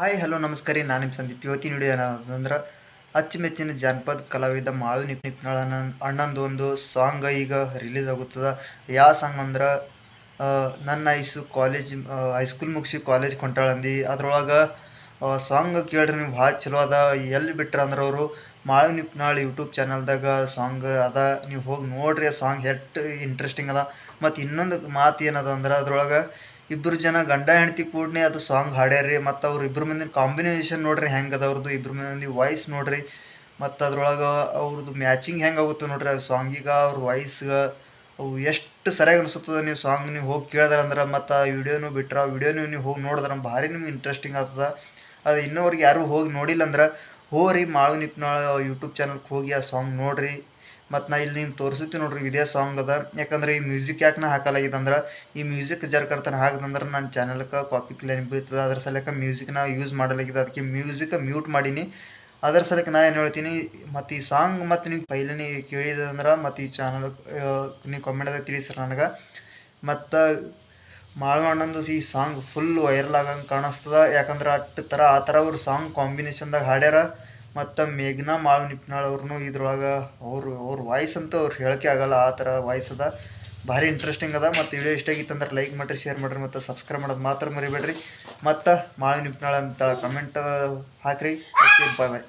Hi hello ನಮಸ್ಕಾರ ನಾನು ನಿಮ್ಮ ಸಂದೀಪ್. ಇವತ್ತಿನ ವಿಡಿಯೋ ಏನಂದ್ರೆ ಅಚ್ಚುಮೆಚ್ಚಿನ ಜಾನಪದ ಕಲಾವಿದ ಮಾಳು ನಿಪ್ ನಿಪ್ನಾಳ ಅಣ್ಣಂದು ಒಂದು ಸಾಂಗ್ ಈಗ ರಿಲೀಸ್ ಆಗುತ್ತದೆ. ಯಾವ ಸಾಂಗ್ ಅಂದ್ರೆ ನನ್ನ ಐಸು ಕಾಲೇಜ್ ಹೈಸ್ಕೂಲ್ ಮುಗಿಸಿ ಕಾಲೇಜ್ ಕೊಂಟಾಳಂದು. ಅದ್ರೊಳಗೆ ಸಾಂಗ್ ಕೇಳಿರಿ, ನೀವು ಭಾಳ ಚಲೋ ಅದ. ಎಲ್ಲಿ ಬಿಟ್ರೆ ಅಂದ್ರೆ ಅವರು ಮಾಳು ನಿಪ್ನಾಳ್ ಯೂಟ್ಯೂಬ್ ಚಾನಲ್ದಾಗ ಸಾಂಗ್ ಅದ. ನೀವು ಹೋಗಿ ನೋಡ್ರಿ, ಆ ಸಾಂಗ್ ಎಷ್ಟು ಇಂಟ್ರೆಸ್ಟಿಂಗ್ ಅದ. ಮತ್ತು ಇನ್ನೊಂದು ಮಾತು ಏನದ ಅಂದ್ರೆ ಅದ್ರೊಳಗೆ ಇಬ್ಬರು ಜನ ಗಂಡ ಹೆಂಡತಿ ಕೂಡನೆ ಅದು ಸಾಂಗ್ ಹಾಡ್ಯಾರ್ರಿ. ಮತ್ತು ಅವ್ರು ಇಬ್ಬರು ಮಂದಿನ ಕಾಂಬಿನೇಷನ್ ನೋಡ್ರಿ ಹೆಂಗೆ ಅದ. ಅವ್ರದ್ದು ಇಬ್ಬರು ಮಂದಿ ವಾಯ್ಸ್ ನೋಡ್ರಿ. ಮತ್ತು ಅದ್ರೊಳಗೆ ಅವ್ರದ್ದು ಮ್ಯಾಚಿಂಗ್ ಹೆಂಗೆ ಆಗುತ್ತೆ ನೋಡ್ರಿ ಅದು ಸಾಂಗಿಗೆ ಅವ್ರ ವಾಯ್ಸ್ಗೆ ಅವು ಎಷ್ಟು ಸರಿಯಾಗಿ ಅನಿಸುತ್ತದೆ ನೀವು ಸಾಂಗ್ ನೀವು ಹೋಗಿ ಕೇಳಿದ್ರೆ ಅಂದ್ರೆ. ಮತ್ತು ಆ ವಿಡಿಯೋನು ಬಿಟ್ರೆ, ಆ ವಿಡಿಯೋನು ನೀವು ಹೋಗಿ ನೋಡಿದ್ರೆ ಭಾರಿ ನಿಮ್ಗೆ ಇಂಟ್ರೆಸ್ಟಿಂಗ್ ಆಗ್ತದೆ. ಅದು ಇನ್ನೂವರೆಗೆ ಯಾರು ಹೋಗಿ ನೋಡಿಲ್ಲ ಅಂದ್ರೆ ಹೋರಿ ಮಾಳು ನಿಪ್ನಾಳ ಯೂಟ್ಯೂಬ್ ಚಾನಲ್ಗೆ ಹೋಗಿ ಆ ಸಾಂಗ್ ನೋಡ್ರಿ. ಮತ್ತು ನಾ ಇಲ್ಲಿ ನೀನು ತೋರಿಸುತ್ತೀನಿ ನೋಡ್ರಿ, ಇದೇ ಸಾಂಗ್ ಅದ. ಯಾಕಂದ್ರೆ ಈ ಮ್ಯೂಸಿಕ್ ಯಾಕೆ ನಾ ಹಾಕಲಾಗಿದೆ ಅಂದ್ರೆ, ಈ ಮ್ಯೂಸಿಕ್ ಜರ್ಕರ್ತಾನೆ ಹಾಕಿದಂದ್ರೆ ನನ್ನ ಚಾನಲ್ಗೆ ಕಾಪಿ ಕ್ಲೇನ್ ಬೀಳ್ತದೆ. ಅದ್ರ ಸಲಕ ಮ್ಯೂಸಿಕ್ ನಾ ಯೂಸ್ ಮಾಡಲಾಗಿದೆ. ಅದಕ್ಕೆ ಮ್ಯೂಸಿಕ್ ಮ್ಯೂಟ್ ಮಾಡೀನಿ. ಅದರ ಸಲಕ್ಕೆ ನಾ ಏನು ಹೇಳ್ತೀನಿ, ಮತ್ತು ಈ ಸಾಂಗ್ ಮತ್ತು ನೀವು ಪೈಲನೇ ಕೇಳಿದಂದ್ರೆ ಮತ್ತು ಈ ಚಾನಲ್ ನೀವು ಕಮೆಂಟ್ದಾಗ ತಿಳಿಸ್ರಿ ನನಗೆ. ಮತ್ತು ಮಾಳು ಅಣ್ಣಂದು ಈ ಸಾಂಗ್ ಫುಲ್ ವೈರಲ್ ಆಗಂಗೆ ಕಾಣಿಸ್ತದ. ಯಾಕಂದ್ರೆ ಅಟ್ಟು ಥರ ಆ ಥರ ಅವ್ರ ಸಾಂಗ್ ಕಾಂಬಿನೇಷನ್ದಾಗ ಹಾಡ್ಯಾರ. ಮತ್ತು ಮೇಘನಾ ಮಾಳು ನಿಪ್ನಾಳ್ ಅವ್ರೂ ಇದ್ರೊಳಗೆ ಅವರು, ಅವ್ರ ವಾಯ್ಸ್ ಅಂತೂ ಅವ್ರು ಹೇಳಕ್ಕೆ ಆಗಲ್ಲ ಆ ಥರ ವಾಯ್ಸ್ ಅದ. ಭಾರಿ ಇಂಟ್ರೆಸ್ಟಿಂಗ್ ಅದ. ಮತ್ತು ವಿಡಿಯೋ ಇಷ್ಟ ಆಗಿತ್ತು ಅಂದ್ರೆ ಲೈಕ್ ಮಾಡಿರಿ ಶೇರ್ ಮಾಡಿರಿ ಮತ್ತು ಸಬ್ಸ್ಕ್ರೈಬ್ ಮಾಡೋದು ಮಾತ್ರ ಮರಿಬೇಡ್ರಿ. ಮತ್ತು ಮಾಳು ನಿಪ್ನಾಳ್ ಅಂತ ಕಮೆಂಟ್ ಹಾಕ್ರಿ. ಓಕೆ ಬಾಯ್ ಬಾಯ್